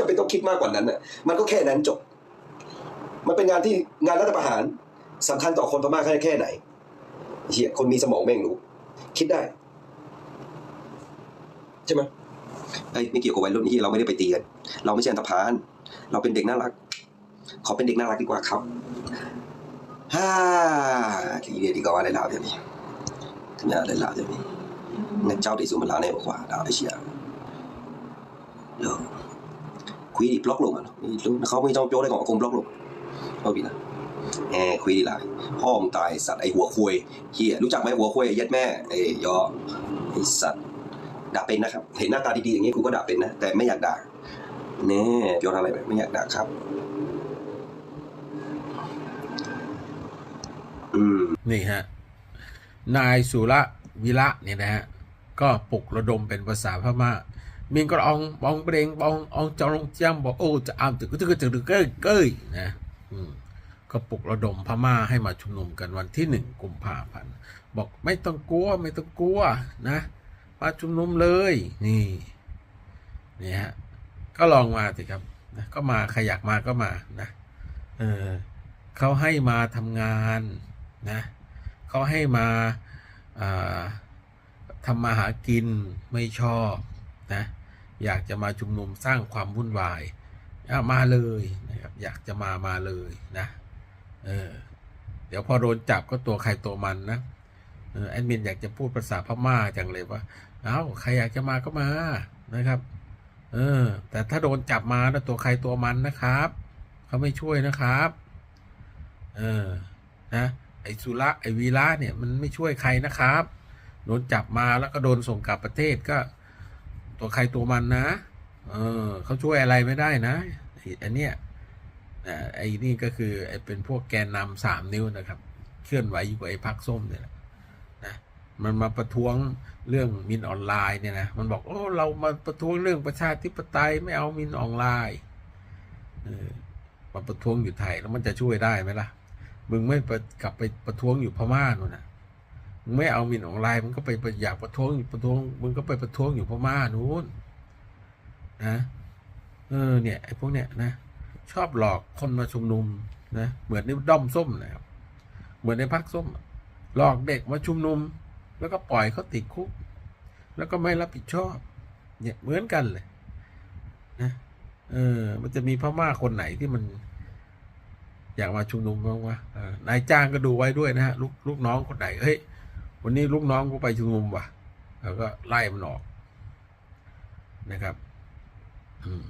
จะไปต้องคิดมากกว่านั้นอะมันก็แค่นั้นจบ มันเป็นงานที่งานรัฐประหารสำคัญต่อคนพม่าแค่ไหนเฮียคนมีสมองแม่งรู้ คิดได้ ใช่ไหมไอ้ไม่เกี่ยวกับวัยรุ่นที่เราไม่ได้ไปตีกันเราไม่ใช่อันตพาน เราเป็นเด็กน่ารัก ขอเป็นเด็กน่ารักดีกว่าครับฮ่าทีเดียวดีกว่าอะไรแล้วเดี๋ยวนี้ทำงานอะไรแล้วเดี๋ยวนี้เงินเจ้าดีสุดมันลาในกว่าดาวไอเชีย query block luôn à nó không trong chỗ đây còn không block luôn bao bị nào แอคุยดีหลาพ่อมตายสัตว์ไอหัวคุยเฮียรู้จักไหมหัวคุยยัดแม่ไอยอไอสัตว์ด่าเป็นนะครับ เห็นหน้าตาดีๆอย่างนี้กูก็ด่าเป็นนะ แต่ไม่อยากด่าแน่เกี่ยวอะไรไหไม่อยากด่าครับ อืมนี่ฮะ นายสุระวิระเนี่ยนะฮะ ก็ปลุกระดมเป็นภาษาพม่า มินก็อองบองเบรงบององจองเจียมบอกโอ้จะอามตึกตึกตึกตึกเก้ยเก้ยนะก็ปลุกระดมพม่าให้มาชุมนุมกันวันที่หนึ่งกุมภาพันธ์บอกไม่ต้องกลัวไม่ต้องกลัวนะมาชุมนุมเลยนี่นี่ฮะก็ลองมาสิครับนะก็มาใครอยากมาก็มานะเออเขาให้มาทำงานนะเขาให้มาอ่าทำมาหากินไม่ชอบนะ อยากจะมาชุมนุมสร้างความวุ่นวายมาเลยนะครับอยากจะมามาเลยนะเออเดี๋ยวพอโดนจับก็ตัวใครตัวมันนะแอดมินอยากจะพูดภาษาพม่าจังเลยว่าเอ้าใครอยากจะมาก็มานะครับ เออ แต่ถ้าโดนจับมานะตัวใครตัวมันนะครับเขาไม่ช่วยนะครับ เออนะไอ้สุระไอ้วีระเนี่ยมันไม่ช่วยใครนะครับ โดนจับมาแล้วก็โดนส่งกลับประเทศก็ ตัวใครตัวมันนะ เออเขาช่วยอะไรไม่ได้นะอันเนี้ยอ่าไอ้นี่ก็คือไอ้เป็นพวกแกนนำสามนิ้วนะครับ เคลื่อนไหวอยู่กับไอ้พักส้มเนี่ยนะมันมาประท้วงเรื่องมินออนไลน์เนี่ยนะมันบอกโอ้เรามาประท้วงเรื่องประชาธิปไตยไม่เอามินออนไลน์เออมาประท้วงอยู่ไทยแล้วมันจะช่วยได้ไหมล่ะมึงไม่ไปกลับไปประท้วงอยู่พม่านู่นนะ ไม่เอาหมินออนไลน์มึงก็ไปอยากประท้วงประท้วงมึงก็ไปประท้วงอยู่พม่านู้นนะเออเนี่ยไอ้พวกเนี้ยนะชอบหลอกคนมาชุมนุมนะเหมือนในด้อมส้มนะครับเหมือนในพักส้ม หลอกเด็กมาชุมนุม แล้วก็ปล่อยเขาติดคุก แล้วก็ไม่รับผิดชอบ เนี่ยเหมือนกันเลยนะเออ มันจะมีพม่าคนไหนที่มันอยากมาชุมนุมบ้างวะนายจ้างก็ดูไว้ด้วยนะฮะลูกลูกน้องคนไหนเฮ้ย วันนี้ลูกน้องกูไปชุมนุมว่ะแล้วก็ไล่มันออกนะครับ อืม